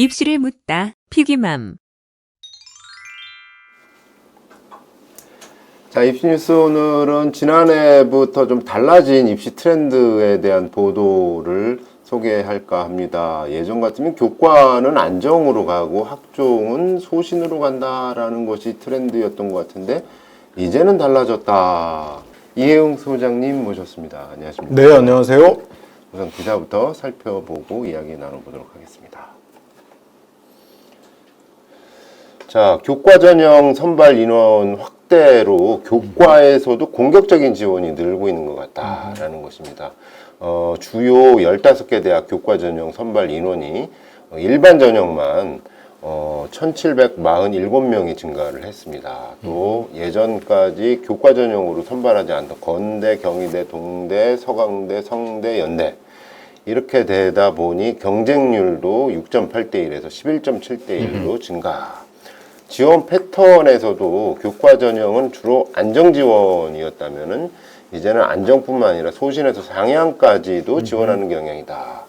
입시를 묻다. 피기맘. 자, 입시 뉴스 오늘은 지난해부터 좀 달라진 입시 트렌드에 대한 보도를 소개할까 합니다. 예전 같으면 교과는 안정으로 가고 학종은 소신으로 간다라는 것이 트렌드였던 것 같은데 이제는 달라졌다. 이혜웅 소장님 모셨습니다. 안녕하십니까? 네, 안녕하세요. 우선 기사부터 살펴보고 이야기 나눠보도록 하겠습니다. 자, 교과 전형 선발 인원 확대로 교과에서도 공격적인 지원이 늘고 있는 것 같다라는 것입니다. 어, 주요 15개 대학 교과 전형 선발 인원이 어, 일반 전형만 어, 1,747명이 증가를 했습니다. 또 예전까지 교과 전형으로 선발하지 않던 건대, 경희대, 동대, 서강대, 성대, 연대 이렇게 되다 보니 경쟁률도 6.8대 1에서 11.7대 1로 증가. 지원 패턴에서도 교과 전형은 주로 안정 지원이었다면은 이제는 안정뿐만 아니라 소신에서 상향까지도 지원하는 경향이다.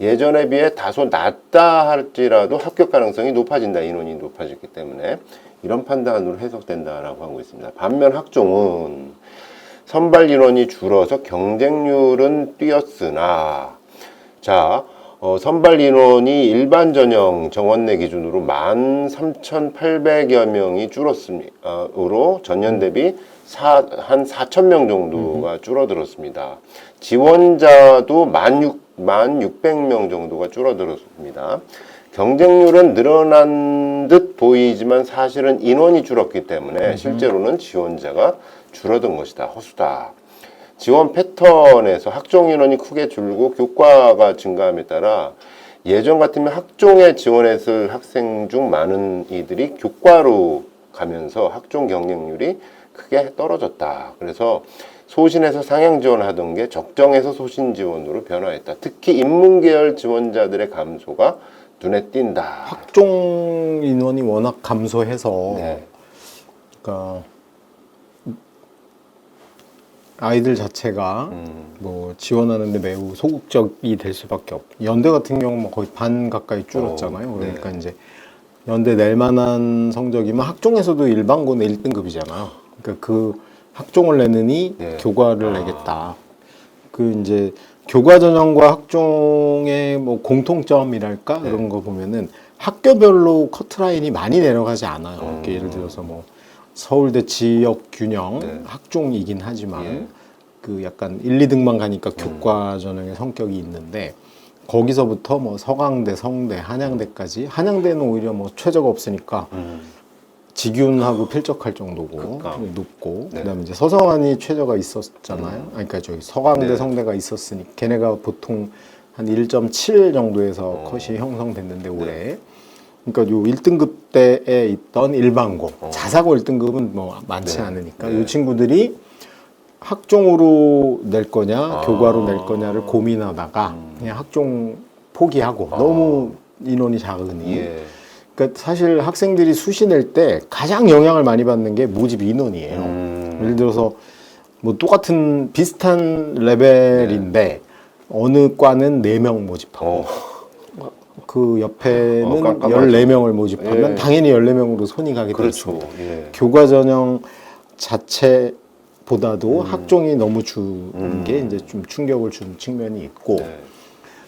예전에 비해 다소 낮다 할지라도 합격 가능성이 높아진다. 인원이 높아졌기 때문에 이런 판단으로 해석된다라고 하고 있습니다. 반면 학종은 선발 인원이 줄어서 경쟁률은 뛰었으나 자 어, 선발 인원이 일반 전형 정원내 기준으로 13,800여 명이 줄었으므로 전년 대비 사, 한 4천 명 정도가 줄어들었습니다. 지원자도 16, 1,600명 정도가 줄어들었습니다. 경쟁률은 늘어난 듯 보이지만 사실은 인원이 줄었기 때문에 실제로는 지원자가 줄어든 것이다. 허수다. 지원 패턴에서 학종 인원이 크게 줄고 교과가 증가함에 따라 예전 같으면 학종에 지원했을 학생 중 많은 이들이 교과로 가면서 학종 경쟁률이 크게 떨어졌다. 그래서 소신에서 상향 지원하던 게 적정에서 소신 지원으로 변화했다. 특히 인문계열 지원자들의 감소가 눈에 띈다. 학종 인원이 워낙 감소해서 네. 그러니까 아이들 자체가 음. 뭐 지원하는데 매우 소극적이 될 수밖에 없. 연대 같은 경우는 뭐 거의 반 가까이 줄었잖아요. 어, 그러니까 네. 이제 연대 낼 만한 성적이면 학종에서도 일반고는 1등급이잖아요. 그러니까 그 학종을 내느니 네. 교과를 아. 내겠다. 그 이제 교과 전형과 학종의 뭐 공통점이랄까 네. 그런 거 보면은 학교별로 커트라인이 많이 내려가지 않아요. 음. 예를 들어서 뭐 서울대 지역 균형 네. 학종이긴 하지만 예. 음. 그 약간 1, 2등만 가니까 교과 전형의 성격이 있는데 거기서부터 뭐 서강대, 성대, 한양대까지 한양대는 오히려 뭐 최저가 없으니까 음. 직윤하고 필적할 정도고 극강. 높고 네. 그다음에 이제 서성환이 최저가 있었잖아요. 아니, 그러니까 저기 서강대, 네. 성대가 있었으니 걔네가 보통 한 1.7 정도에서 어. 컷이 형성됐는데 올해 그러니까 요 1등급 때에 있던 일반고 어. 자사고 1등급은 뭐 많지 네. 않으니까 네. 이 친구들이 학종으로 낼 거냐 아. 교과로 낼 거냐를 고민하다가 음. 그냥 학종 포기하고 아. 너무 인원이 작으니 예. 그러니까 사실 학생들이 수시 낼 때 가장 영향을 많이 받는 게 모집 인원이에요. 음. 예를 들어서 뭐 똑같은 비슷한 레벨인데 어느 과는 네 명 모집하고 어. 그 어, 옆에는 깜깜하죠. 14명을 모집하면 예. 당연히 14명으로 손이 가게 그렇죠. 되죠. 예. 교과 전형 자체보다도 음. 학종이 너무 주는 음. 게 이제 좀 충격을 준 측면이 있고 네.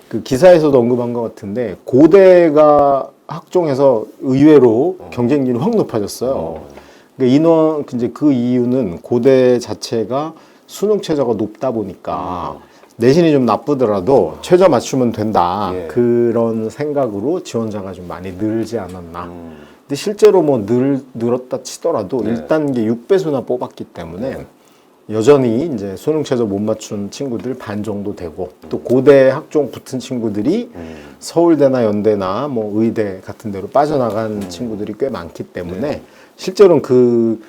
그 기사에서도 언급한 것 같은데 고대가 학종에서 의외로 경쟁률이 확 높아졌어요. 어. 그러니까 인원 이제 그 이유는 고대 자체가 수능 최저가 높다 보니까 내신이 좀 나쁘더라도 최저 맞추면 된다 예. 그런 생각으로 지원자가 좀 많이 늘지 않았나. 음. 근데 실제로 뭐 늘, 늘었다 치더라도 네. 1단계 6배수나 뽑았기 때문에 여전히 이제 수능 최저 못 맞춘 친구들 반 정도 되고 또 고대 학종 붙은 친구들이 음. 서울대나 연대나 뭐 의대 같은 데로 빠져나간 음. 친구들이 꽤 많기 때문에 네. 실제로는 그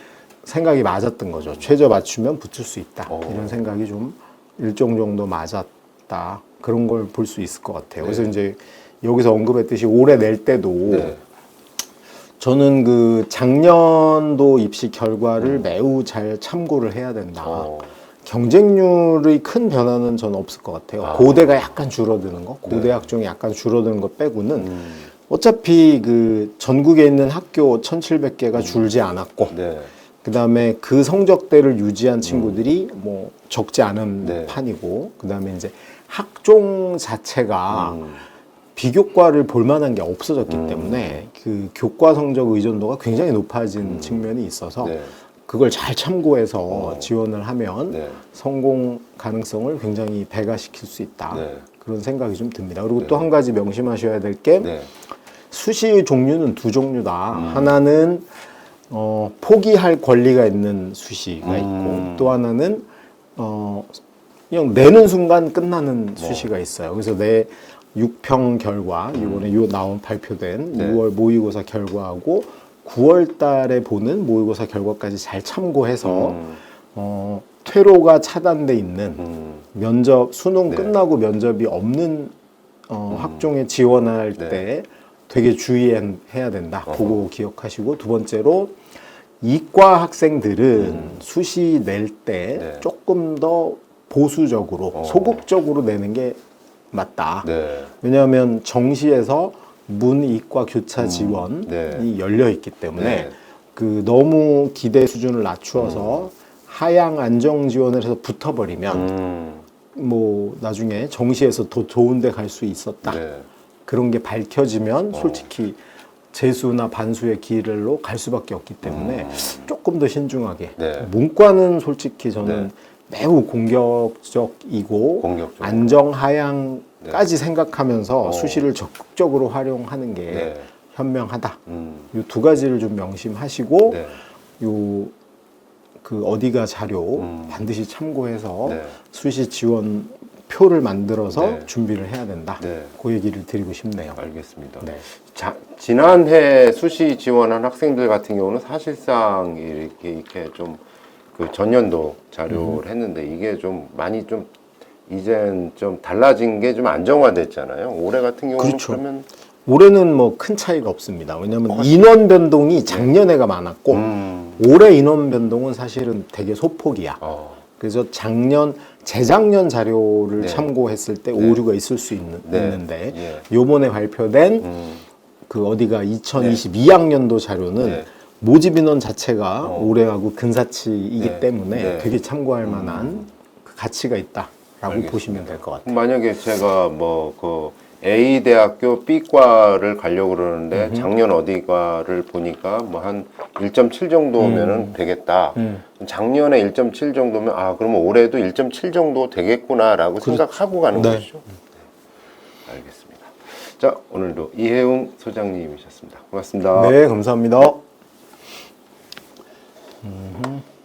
생각이 맞았던 거죠. 최저 맞추면 붙을 수 있다. 어. 이런 생각이 좀 일정 정도 맞았다. 그런 걸 볼 수 있을 것 같아요. 그래서 네. 이제 여기서 언급했듯이 올해 낼 때도 네. 저는 그 작년도 입시 결과를 매우 잘 참고를 해야 된다. 음. 어. 경쟁률의 큰 변화는 저는 없을 것 같아요. 아. 고대가 약간 줄어드는 거, 고대 네. 학종이 약간 줄어드는 거 빼고는 음. 어차피 그 전국에 있는 학교 1,700개가 줄지 않았고 네. 그 다음에 그 성적대를 유지한 친구들이 뭐 적지 않은 네. 판이고 그 다음에 이제 학종 자체가 음. 비교과를 볼 만한 게 없어졌기 음. 때문에 그 교과 성적 의존도가 굉장히 높아진 측면이 있어서 네. 그걸 잘 참고해서 어. 지원을 하면 네. 성공 가능성을 굉장히 배가시킬 수 있다. 네. 그런 생각이 좀 듭니다. 그리고 네. 또한 가지 명심하셔야 될게 네. 수시의 종류는 두 종류다. 음. 하나는 어, 포기할 권리가 있는 수시가 음. 있고 또 하나는 어, 그냥 내는 순간 끝나는 뭐. 수시가 있어요. 그래서 내 6평 결과 이번에 요 나온 발표된 음. 네. 6월 모의고사 결과하고 9월 달에 보는 모의고사 결과까지 잘 참고해서 음. 어, 퇴로가 차단돼 있는 음. 면접 수능 네. 끝나고 면접이 없는 어, 학종에 지원할 네. 때 되게 주의해야 된다. 어허. 그거 기억하시고 두 번째로 이과 학생들은 음. 수시 낼때 네. 조금 더 보수적으로 어. 소극적으로 내는 게 맞다. 네. 왜냐하면 정시에서 문이과 교차 음. 지원이 네. 열려 있기 때문에 네. 그 너무 기대 수준을 낮추어서 하향 안정 지원을 해서 붙어버리면 음. 뭐 나중에 정시에서 더 좋은 데 갈 수 있었다 네. 그런 게 밝혀지면 어. 솔직히 재수나 반수의 길로 갈 수밖에 없기 때문에 음. 조금 더 신중하게 네. 문과는 솔직히 저는 매우 공격적이고 공격적으로. 안정 하향까지 생각하면서 어. 수시를 적극적으로 활용하는 게 네. 현명하다. 음. 이 두 가지를 좀 명심하시고 네. 요 그 어디가 자료 음. 반드시 참고해서 네. 수시 지원 표를 만들어서 네. 준비를 해야 된다. 네. 그 얘기를 드리고 싶네요. 알겠습니다. 네. 자, 지난해 수시 지원한 학생들 같은 경우는 사실상 이렇게, 이렇게 좀 그 전년도 자료를 음. 했는데 이게 좀 많이 좀 이젠 좀 달라진 게 좀 안정화됐잖아요. 올해 같은 경우는 그렇죠. 그러면 올해는 뭐 큰 차이가 없습니다. 왜냐하면 인원 변동이 작년에가 많았고 음, 올해 인원 변동은 사실은 되게 소폭이야. 어, 그래서 작년 재작년 자료를 네. 참고했을 때 네. 오류가 있을 수 있는, 네. 있는데 예. 요번에 발표된 음, 그 어디가 2022학년도 자료는 네. 모집 인원 자체가 어. 올해하고 근사치이기 네. 때문에 네. 되게 참고할 만한 그 가치가 있다라고 알겠습니다. 보시면 될 것 같아요. 만약에 제가 뭐그 A 대학교 B과를 가려고 그러는데 작년 어디과를 보니까 뭐 한 1.7 정도면은 음. 되겠다. 음. 작년에 1.7 정도면 아 그러면 올해도 1.7 정도 되겠구나라고 생각하고 가는 네. 것이죠. 네. 알겠습니다. 자 오늘도 이혜웅 소장님이셨습니다. 고맙습니다. 네, 감사합니다. 음흠.